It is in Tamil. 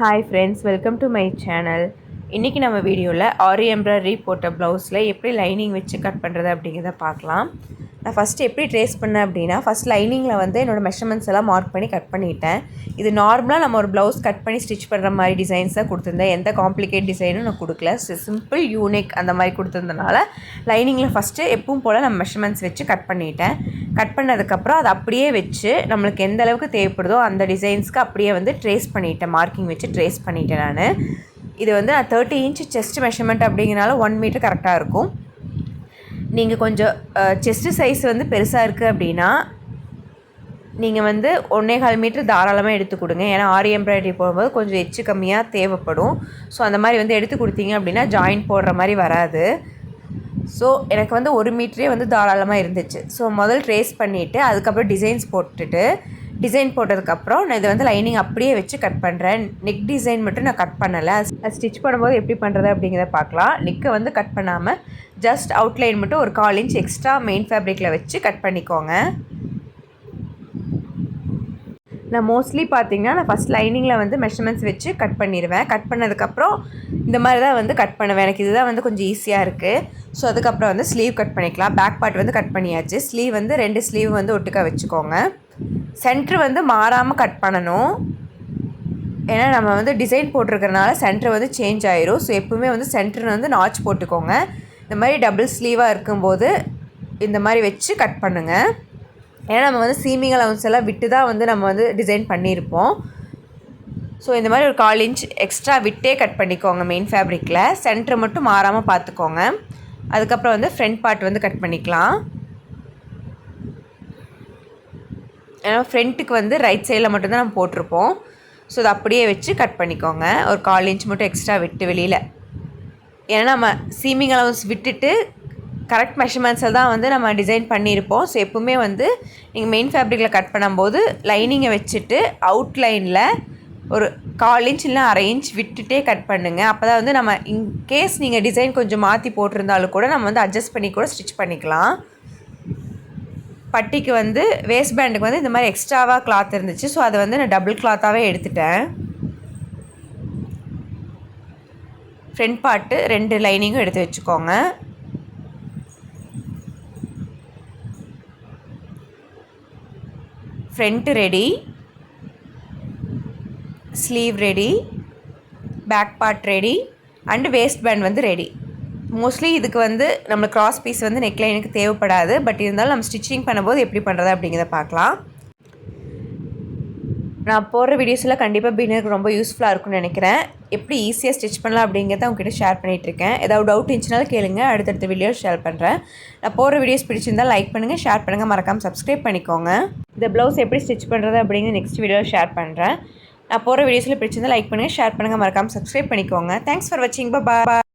Hi friends welcome to my channel இன்றைக்கி நம்ம வீடியோவில் ஆரி எம்ப்ராய்டரி போட்ட ப்ளவுஸில் எப்படி லைனிங் வச்சு கட் பண்ணுறது அப்படிங்கிறத பார்க்கலாம். நான் ஃபஸ்ட்டு எப்படி ட்ரேஸ் பண்ணேன் அப்படின்னா ஃபஸ்ட் லைனிங்கில் வந்து என்னோடய மெஷர்மெண்ட்ஸ் எல்லாம் மார்க் பண்ணி கட் பண்ணிட்டேன். இது நார்மலாக நம்ம ஒரு ப்ளவுஸ் கட் பண்ணி ஸ்டிச் பண்ணுற மாதிரி டிசைன்ஸ் தான் கொடுத்துருந்தேன். எந்த காம்ப்ளிகேட் டிசைனும் நான் கொடுக்கல. சிம்பிள் யூனிக் அந்த மாதிரி கொடுத்துருந்தனால லைனிங்கில் ஃபஸ்ட்டு எப்பவும் போல் நான் மெஷர்மெண்ட்ஸ் வச்சு கட் பண்ணிட்டேன். கட் பண்ணதுக்கப்புறம் அதை அப்படியே வச்சு நம்மளுக்கு எந்த அளவுக்கு தேவைப்படுதோ அந்த டிசைன்ஸ்க்கு அப்படியே வந்து ட்ரேஸ் பண்ணிட்டேன். மார்க்கிங் வச்சு ட்ரேஸ் பண்ணிட்டேன் நான். இது வந்து நான் தேர்ட்டி இன்ச் செஸ்ட் மெஷர்மெண்ட் அப்படிங்கிறனால ஒன் மீட்டர் கரெக்டாக இருக்கும். நீங்கள் கொஞ்சம் செஸ்ட்டு சைஸ் வந்து பெருசாக இருக்குது அப்படின்னா நீங்கள் வந்து ஒன்றே கால் மீட்டர் தாராளமாக எடுத்து கொடுங்க. ஏன்னா ஆரி எம்ப்ராய்டரி போடும்போது கொஞ்சம் எச்சு கம்மியாக தேவைப்படும். ஸோ அந்த மாதிரி வந்து எடுத்து கொடுத்தீங்க அப்படின்னா ஜாயின் போடுற மாதிரி வராது. ஸோ எனக்கு வந்து ஒரு மீட்டரே வந்து தாராளமாக இருந்துச்சு. ஸோ முதல் ட்ரேஸ் பண்ணிவிட்டு அதுக்கப்புறம் டிசைன்ஸ் போட்டுட்டு டிசைன் போட்டதுக்கப்புறம் நான் இதை வந்து லைனிங் அப்படியே வச்சு கட் பண்ணுறேன் நெக் டிசைன் மட்டும் நான் கட் பண்ணலை. ஸ்டிச் பண்ணும்போது எப்படி பண்ணுறது அப்படிங்கிறத பார்க்கலாம். நெக்கை வந்து கட் பண்ணாமல் ஜஸ்ட் அவுட்லைன் மட்டும் ஒரு கால் இன்ச் எக்ஸ்ட்ரா மெயின் ஃபேப்ரிக்கில் வச்சு கட் பண்ணிக்கோங்க. நான் மோஸ்ட்லி பார்த்தீங்கன்னா நான் ஃபஸ்ட் லைனிங்கில் வந்து மெஷர்மெண்ட்ஸ் வச்சு கட் பண்ணிடுவேன் கட் பண்ணதுக்கப்புறம் இந்த மாதிரி தான் வந்து கட் பண்ணுவேன். எனக்கு இதுதான் வந்து கொஞ்சம் ஈஸியாக இருக்குது ஸோ அதுக்கப்புறம் வந்து ஸ்லீவ் கட் பண்ணிக்கலாம். பேக் பார்ட் வந்து கட் பண்ணியாச்சு. ஸ்லீவ் வந்து ரெண்டு ஸ்லீவ் வந்து ஒட்டுக்க வச்சுக்கோங்க. சென்ட்ரு வந்து மாறாமல் கட் பண்ணணும். ஏன்னா நம்ம வந்து டிசைன் போட்டிருக்கறனால சென்டர் வந்து சேஞ்ச் ஆயிரும். ஸோ எப்பவுமே வந்து சென்டர் வந்து நாச் போட்டுக்கோங்க. இந்த மாதிரி டபுள் ஸ்லீவாக இருக்கும்போது இந்த மாதிரி வச்சு கட் பண்ணுங்கள் ஏன்னா நம்ம வந்து சீமிங் அலவுன்ஸ் எல்லாம் விட்டு தான் வந்து நம்ம வந்து டிசைன் பண்ணியிருப்போம். ஸோ இந்த மாதிரி ஒரு கால் இன்ச் எக்ஸ்ட்ரா விட்டே கட் பண்ணிக்கோங்க மெயின் ஃபேப்ரிக்கில் சென்டர் மட்டும் மாறாமல் பார்த்துக்கோங்க. அதுக்கப்புறம் வந்து ஃப்ரண்ட் பார்ட் வந்து கட் பண்ணிக்கலாம். ஏன்னா ஃப்ரண்ட்டுக்கு வந்து ரைட் சைடில் மட்டும்தான் நம்ம போட்டிருப்போம். ஸோ அதை அப்படியே வச்சு கட் பண்ணிக்கோங்க. ஒரு கால் இன்ச் மட்டும் எக்ஸ்ட்ரா விட்டு வெளியில். ஏன்னா நம்ம சீமிங் அலவன்ஸ் விட்டுட்டு கரெக்ட் மெஷர்மெண்ட்ஸில் தான் வந்து நம்ம டிசைன் பண்ணியிருப்போம். ஸோ எப்பவுமே வந்து நீங்கள் மெயின் ஃபேப்ரிக்கில் கட் பண்ணும்போது லைனிங்கை வச்சுட்டு அவுட்லைனில் ஒரு கால் இன்ச் இல்லை அரை இன்ச் விட்டுட்டே கட் பண்ணுங்கள் அப்போ தான் வந்து நம்ம இன்கேஸ் நீங்கள் டிசைன் கொஞ்சம் மாற்றி போட்டிருந்தாலும் கூட நம்ம வந்து அட்ஜஸ்ட் பண்ணி கூட ஸ்டிச் பண்ணிக்கலாம். பட்டிக்கு வந்து வேஸ்ட் பேண்டுக்கு வந்து இந்த மாதிரி எக்ஸ்ட்ராவாக கிளாத் இருந்துச்சு. ஸோ அதை வந்து நான் டபுள் கிளாத்தாகவே எடுத்துட்டேன். ஃப்ரண்ட் பார்ட்டு ரெண்டு லைனிங்கும் எடுத்து வச்சுக்கோங்க. Front ready sleeve ready back part ready and waistband வந்து ரெடி மோஸ்ட்லி இதுக்கு வந்து நம்ம கிராஸ் பீஸ் வந்து நெக்லைனுக்கு தேவைப்படாது. பட் இருந்தாலும் நம்ம ஸ்டிச்சிங் பண்ணும்போது எப்படி பண்ணுறது அப்படிங்கிறத பார்க்கலாம். நான் போடுற வீடியோஸில் கண்டிப்பாக பீனருக்கு ரொம்ப யூஸ்ஃபுல்லாக இருக்கும்னு நினைக்கிறேன். எப்படி ஈஸியாக ஸ்டிச் பண்ணலாம் அப்படிங்கிறத உங்ககிட்ட ஷேர் பண்ணிகிட்ருக்கேன் ஏதாவது டவுட் இருந்துச்சுனாலும் கேளுங்க. அடுத்தடுத்த வீடியோ ஷேர் பண்ணுறேன் நான் போடுற வீடியோஸ் பிடிச்சிருந்தால் லைக் பண்ணுங்கள் ஷேர் பண்ணுங்கள் மறக்காமல் சப்ஸ்கிரைப் பண்ணிக்கோங்க. இந்த ப்ளவுஸ் எப்படி ஸ்டிச் பண்ணுறது அப்படிங்கிற நெக்ஸ்ட் வீடியோ ஷேர் பண்ணுறேன் நான் போகிற வீடியோஸில் பிடிச்சிருந்தால் லைக் பண்ணுங்கள் ஷேர் பண்ணுங்கள் மறக்காமல் சப்ஸ்கிரைப் பண்ணிக்கோங்க. தேங்க்ஸ் ஃபார் வாட்சிங் பா